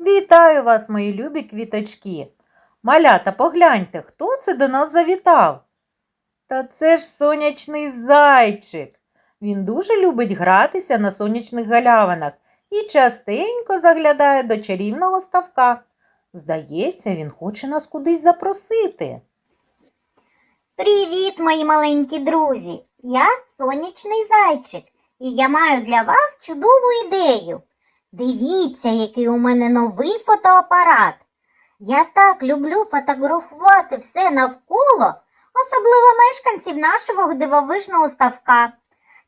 Вітаю вас, мої любі квіточки. Малята, погляньте, хто це до нас завітав? Та це ж сонячний зайчик. Він дуже любить гратися на сонячних галявинах і частенько заглядає до чарівного ставка. Здається, він хоче нас кудись запросити. Привіт, мої маленькі друзі! Я сонячний зайчик, і я маю для вас чудову ідею. Дивіться, який у мене новий фотоапарат. Я так люблю фотографувати все навколо, особливо мешканців нашого дивовижного ставка.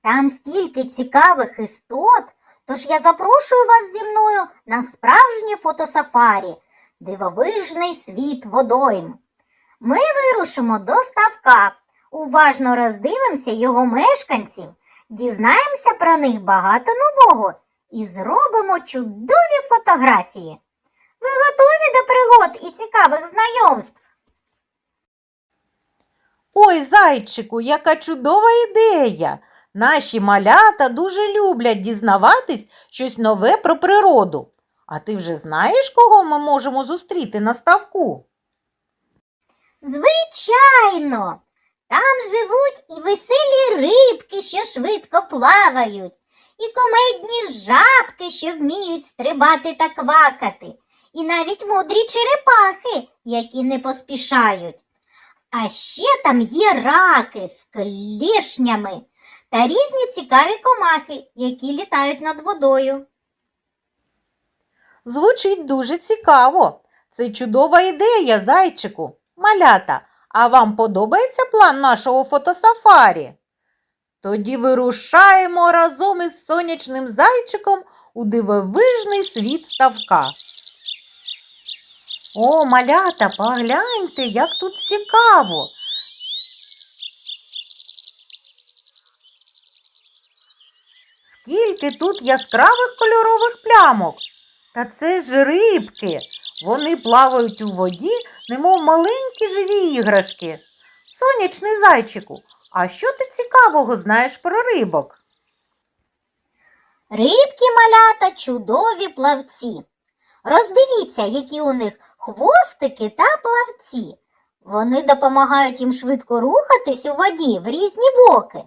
Там стільки цікавих істот, тож я запрошую вас зі мною на справжнє фотосафарі, дивовижний світ водойм. Ми вирушимо до ставка, уважно роздивимося його мешканців, дізнаємося про них багато нового і зробимо чудові фотографії. Ви готові до пригод і цікавих знайомств? Ой, зайчику, яка чудова ідея! Наші малята дуже люблять дізнаватись щось нове про природу. А ти вже знаєш, кого ми можемо зустріти на ставку? Звичайно, там живуть і веселі рибки, що швидко плавають, і комедні жабки, що вміють стрибати та квакати, і навіть мудрі черепахи, які не поспішають. А ще там є раки з клешнями та різні цікаві комахи, які літають над водою. Звучить дуже цікаво. Це чудова ідея, зайчику. Малята, а вам подобається план нашого фотосафарі? Тоді вирушаємо разом із сонячним зайчиком у дивовижний світ ставка. О, малята, погляньте, як тут цікаво. Скільки тут яскравих кольорових плямок. Та це ж рибки. Вони плавають у воді, немов маленькі живі іграшки. Сонячний зайчику, а що ти цікавого знаєш про рибок? Рибки малята чудові плавці. Роздивіться, які у них хвостики та плавці. Вони допомагають їм швидко рухатись у воді в різні боки.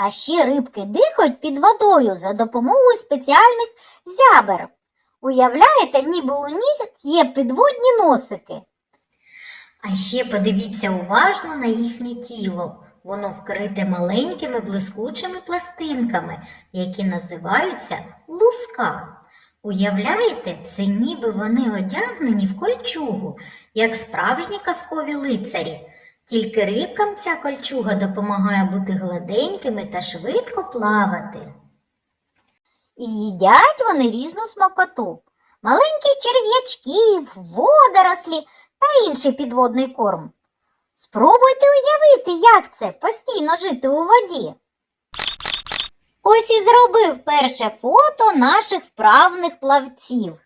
А ще рибки дихають під водою за допомогою спеціальних зябер. Уявляєте, ніби у них є підводні носики. А ще подивіться уважно на їхнє тіло. Воно вкрите маленькими блискучими пластинками, які називаються луска. Уявляєте, це ніби вони одягнені в кольчугу, як справжні казкові лицарі. Тільки рибкам ця кольчуга допомагає бути гладенькими та швидко плавати. І їдять вони різну смакоту, маленьких черв'ячків, водорослі та інший підводний корм. Спробуйте уявити, як це постійно жити у воді. Ось і зробив перше фото наших вправних плавців.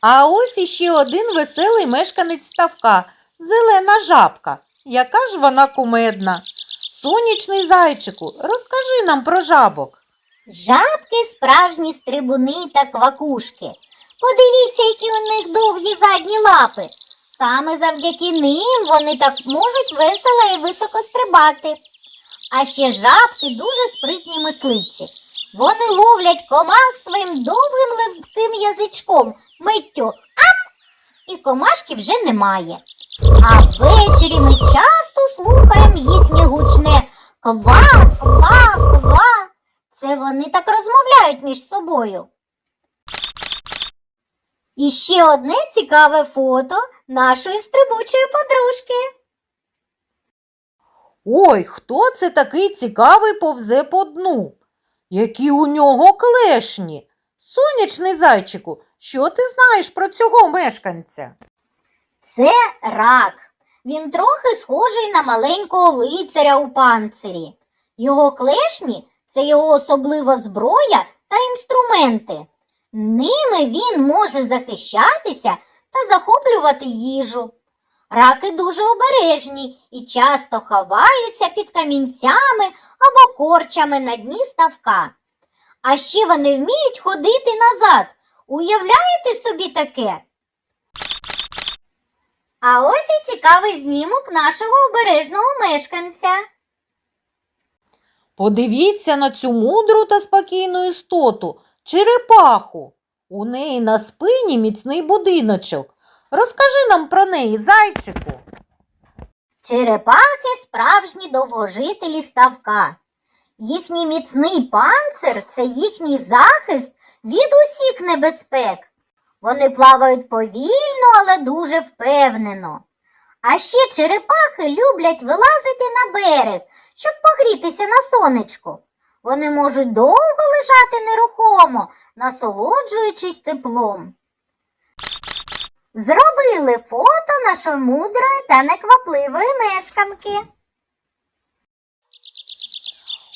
А ось іще один веселий мешканець ставка зелена жабка. Яка ж вона кумедна. Сонячний зайчику, розкажи нам про жабок. Жабки справжні стрибуни та квакушки. Подивіться, які у них довгі задні лапи. Саме завдяки ним вони так можуть весело і високо стрибати. А ще жабки дуже спритні мисливці. Вони ловлять комах своїм довгим легким язичком, миттю ам, і комашки вже немає. А ввечері ми часто слухаємо їхнє гучне ква, ква, ква. Це вони так розмовляють між собою. І ще одне цікаве фото нашої стрибучої подружки. Ой, хто це такий цікавий повзе по дну? Які у нього клешні? Сонячний зайчику, що ти знаєш про цього мешканця? Це рак. Він трохи схожий на маленького лицаря у панцирі. Його клешні Це його особлива зброя та інструменти. Ними він може захищатися та захоплювати їжу. Раки дуже обережні і часто ховаються під камінцями або корчами на дні ставка. А ще вони вміють ходити назад. Уявляєте собі таке? А ось і цікавий знімок нашого обережного мешканця. Подивіться на цю мудру та спокійну істоту, черепаху. У неї на спині міцний будиночок. Розкажи нам про неї, зайчику. Черепахи справжні довгожителі ставка. Їхній міцний панцир це їхній захист від усіх небезпек. Вони плавають повільно, але дуже впевнено. А ще черепахи люблять вилазити на берег, щоб погрітися на сонечку. Вони можуть довго лежати нерухомо, насолоджуючись теплом. Зробили фото нашої мудрої та неквапливої мешканки.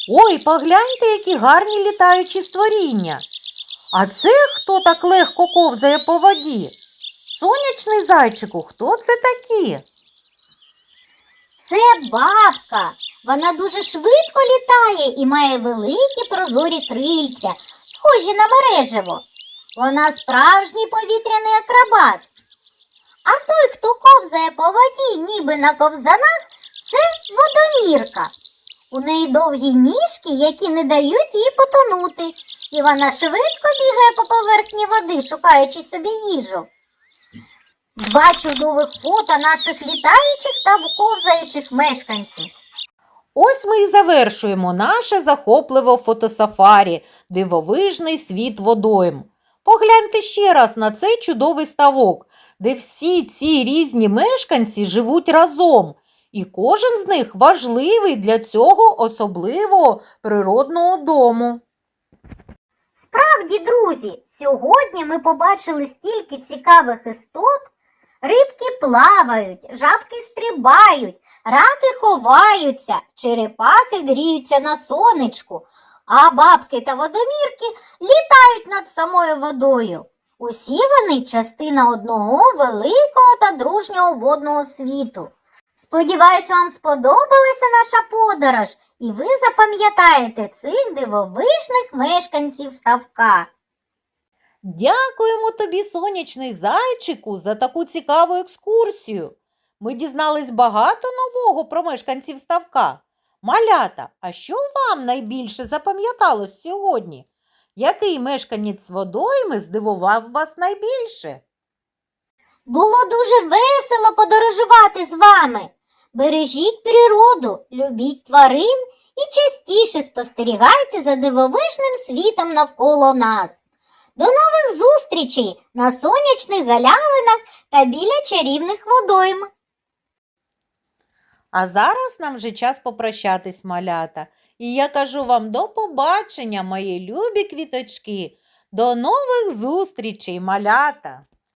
Ой, погляньте, які гарні літаючі створіння. А це хто так легко ковзає по воді? Сонячний зайчику, хто це такі? Це бабка. Вона дуже швидко літає і має великі прозорі крильця, схожі на мережево. Вона справжній повітряний акробат. А той, хто ковзає по воді, ніби на ковзанах, це водомірка. У неї довгі ніжки, які не дають їй потонути, і вона швидко бігає по поверхні води, шукаючи собі їжу. Два чудових фото наших літаючих та ковзаючих мешканців. Ось ми і завершуємо наше захопливе фотосафарі, дивовижний світ водойм. Погляньте ще раз на цей чудовий ставок, де всі ці різні мешканці живуть разом, і кожен з них важливий для цього особливого природного дому. Справді, друзі, сьогодні ми побачили стільки цікавих істот. Рибки плавають, жабки стрибають, раки ховаються, черепахи гріються на сонечку, а бабки та водомірки літають над самою водою. Усі вони частина одного великого та дружнього водного світу. Сподіваюсь, вам сподобалася наша подорож, і ви запам'ятаєте цих дивовижних мешканців ставка. Дякуємо тобі, сонячний зайчику, за таку цікаву екскурсію. Ми дізнались багато нового про мешканців ставка. Малята, а що вам найбільше запам'яталось сьогодні? Який мешканець водойми здивував вас найбільше? Було дуже весело подорожувати з вами. Бережіть природу, любіть тварин і частіше спостерігайте за дивовижним світом навколо нас. До нових зустрічей на сонячних галявинах та біля чарівних водойм. А зараз нам вже час попрощатись, малята. І я кажу вам до побачення, мої любі квіточки. До нових зустрічей, малята!